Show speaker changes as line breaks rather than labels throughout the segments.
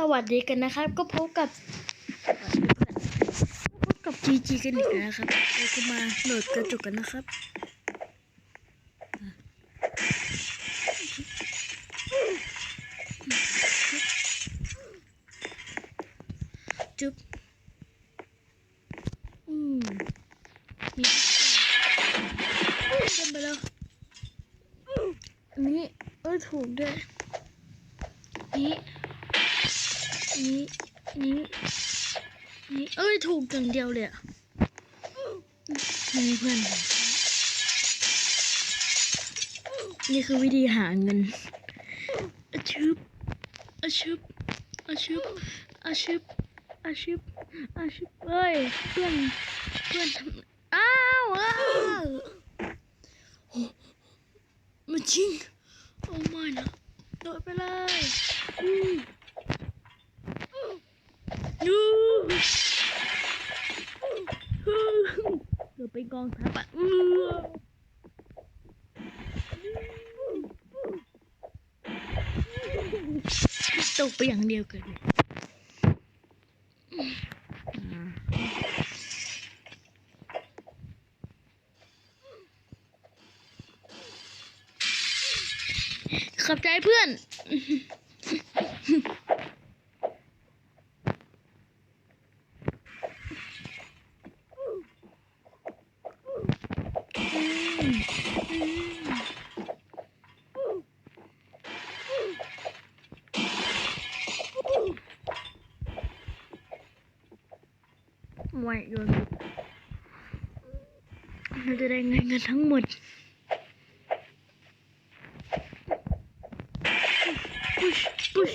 สวัสดีกันนะครับ ก็พบกับพบกับ GG กันอีกแล้วนะครับเราก็มาโหลดกระจกกันนะครับจุ๊บอืมมีกันไปแล้วอันนี้เออถูกด้วยนี้ นี้นี้นี้เอ้ยถูกอย่างเดียวเลยอะนี่เพื่อน นี่คือวิธีหาเงินอาชุบอาชุบอาชุบอาชุบอาชุบอาชุบเอ้ยเพื่อนเพื่อนทำอ้าวอ้าวมันจริงโอ้ไม่นะโดดไปเลยอืม ยูเดี๋ยวไป กองทัพอะตกไปอย่างเดียวกินขอบใจเพื่อน ไม่โดนเราจะได้เงินกันทั้งหมดปุชปุช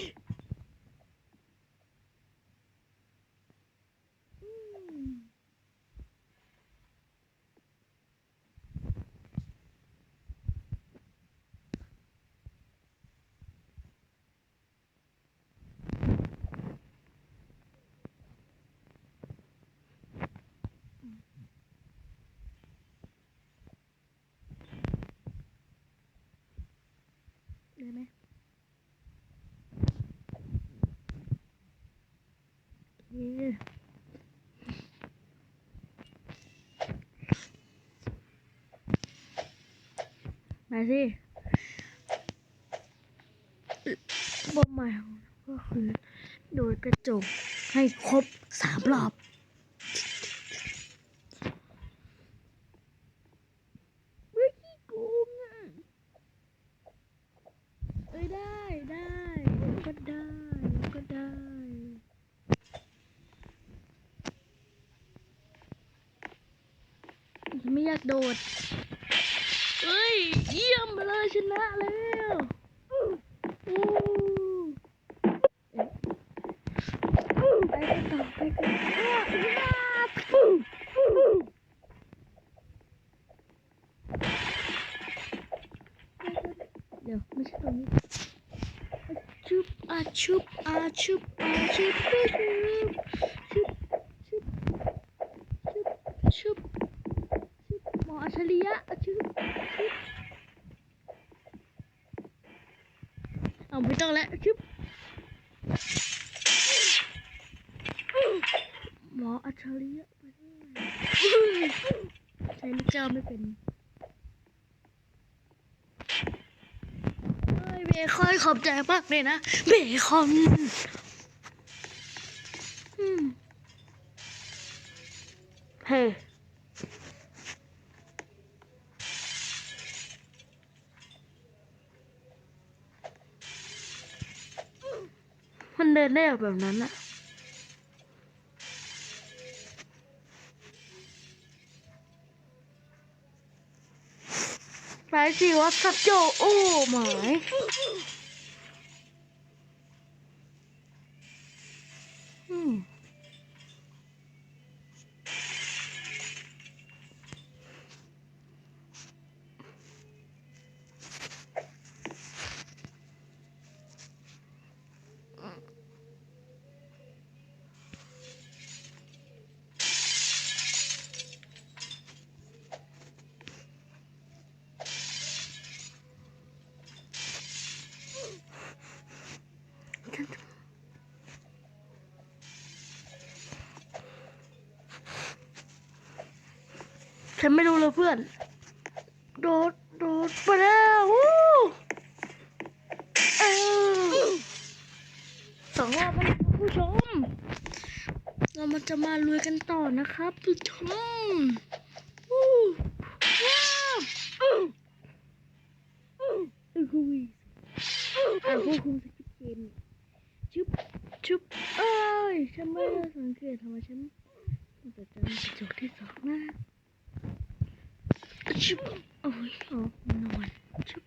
ได้ไหมมาสิบอมใหม่งก็คือ โดยกระจกให้ครบสามรอบ เมื่อกี้โกงอะ เอ้ยได้ได้ก็ได้ก็ได้ ไม่อยาก โดดเอ้ย เยี่ยมเลยชนะแล้วอู้เอ๊ะไปกันต่อไปกันต่อเดี๋ยวไม่ใช่ตรงนี้ชุบอาชุบอาชุบอาชุบชุบชุบชุบชุบชุบหมออัจฉ ริยะชุบชุบเอาไม่ต้องแล้วชุบหมออัจฉริยะไปเลยใช้ลูกเจ้าไม่เป็นเบคอนขอบใจมากเลยนะ เบคอนเฮ้มันเดินได้แบบนั้นอะไปสิวัดสับโจโอ้หมาย ฉันไม่รู้เลยเพื่อน โดด โดดไปแล้วสองรอบแล้วนะครับผู้ชม เรามันจะมาลุยกันต่อนะครับผู้ชมวู้ว้าวอื้ออื้อคุยอ่าควบคุมสกิปเกมชุบชุบเอ้ยฉันไม่ได้สังเกตทำไมฉันมันจะเจอกระจกที่สองนะ ชุบโอ้ยออกนอนชุบ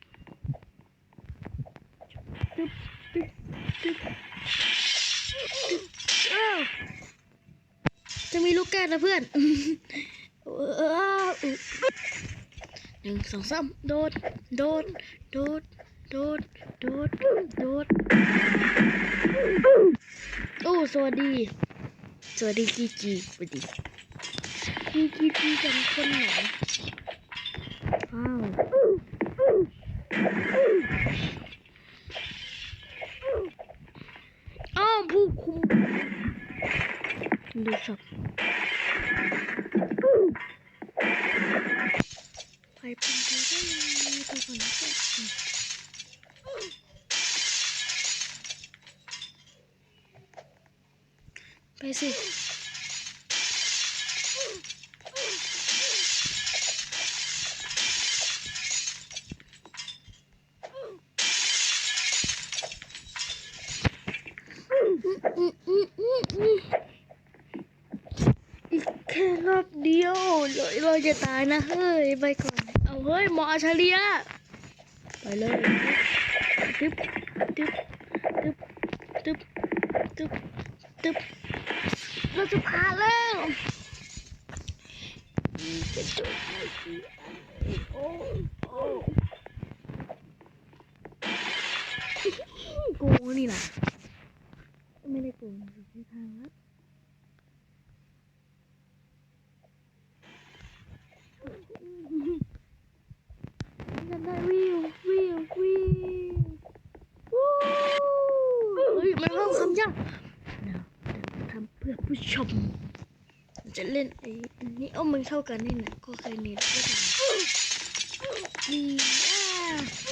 ชุบตึ๊บตึ๊บตึ๊บอ้าวจะมีลูกแก้วนะเพื่อนหนึ่งสองสามโดด โดด โดด โดด โดด โดด โอ้ สวัสดี สวัสดีจีจีสวัสดีจีจีจีจังคนไหน อ้าวอ้าว รอบเดียวเราจะตายนะเฮ้ยไปก่อนเอาเฮ้ยหมออัจฉริยะไปเลยตึ๊บตึ๊บตึ๊บตึ๊บตึ๊บตึ๊บเราจะผ่าแล้วกระจกไม่กี่อันเลยโอ้โอ้กงนี่นะไม่ได้โกงสุดที่ทางลัด ฉันได้วิว วิววิววู้เฮ้ยมันเริ่มคำยากเดี๋ยวทำเพื่อผู้ชม จะเล่นไอ้อันนี้เอ้ามันเข้ากันนี่นะก็เคยเน็ตด้วยกันนี่อะ